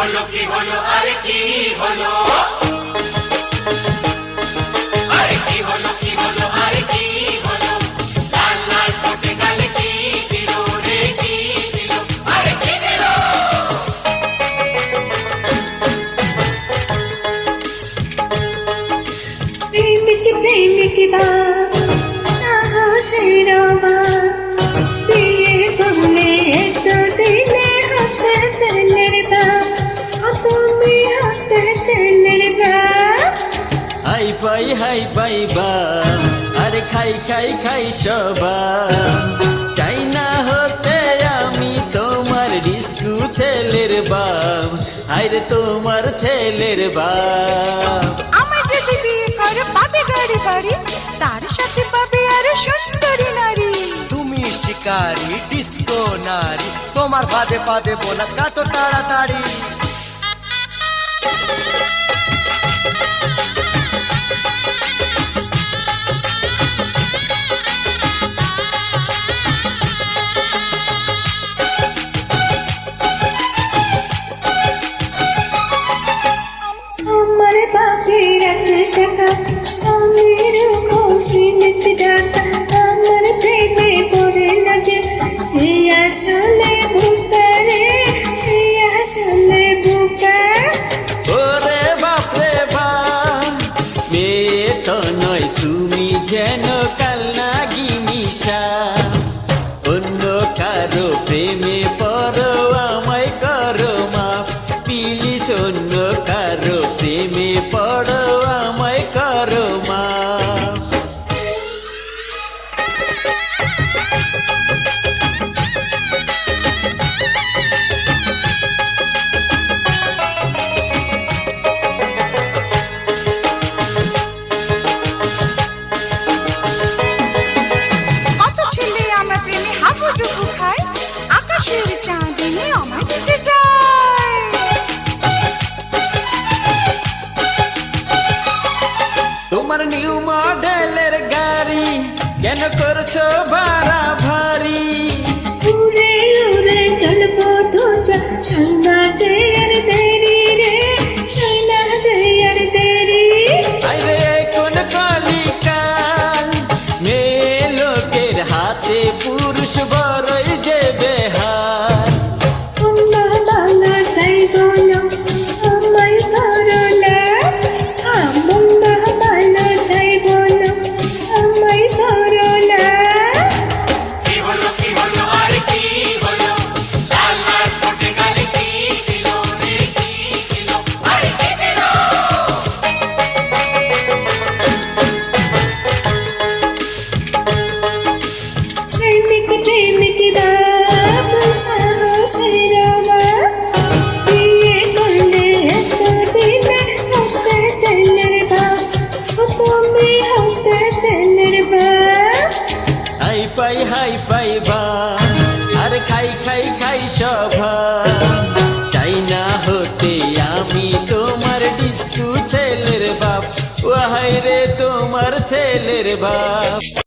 হলো কি হলো? আরে কি হলো? আরে কি হলো? হাই হাই পাই বা আরে খাই খাই খাই সবাই চাই না হতে আমি তোমার রিস্কু ছেলের বাপ আরে তোমার ছেলের বাপ। আমার যদি বিয়ে করে পাবে গাড়ি বাড়ি তার সাথে পাবে আরও সুন্দরী নারী। তুমি শিকারি ডিস্কো নারী তোমার ফাঁদে পাদে বোনা কাটো তাড়াতাড়ি। বাপের আছে টাকা আমির খুশি মিশে ডাকা আমার প্রেমে পড়ে না যে সে আসলে বুকারে, সে আসলে বুকা। ওরে বাপরে বাপ, মেয়ে তো নয়, তুমি যেন কাল প্রেমে প্লিজ অন্য কারও প্রেমে পড়ো মডেলের গাড়ি। কেন করছ ভাড়া ভারী উড়ে উড়ে চলবো তো সোনা পাই হাই পাই বা, আর খাই খাই খাই সভা। চাই হতে আমি তোমার ডিস্কু ছেলের বাপ। ও রে তোমার ছেলের বাপ।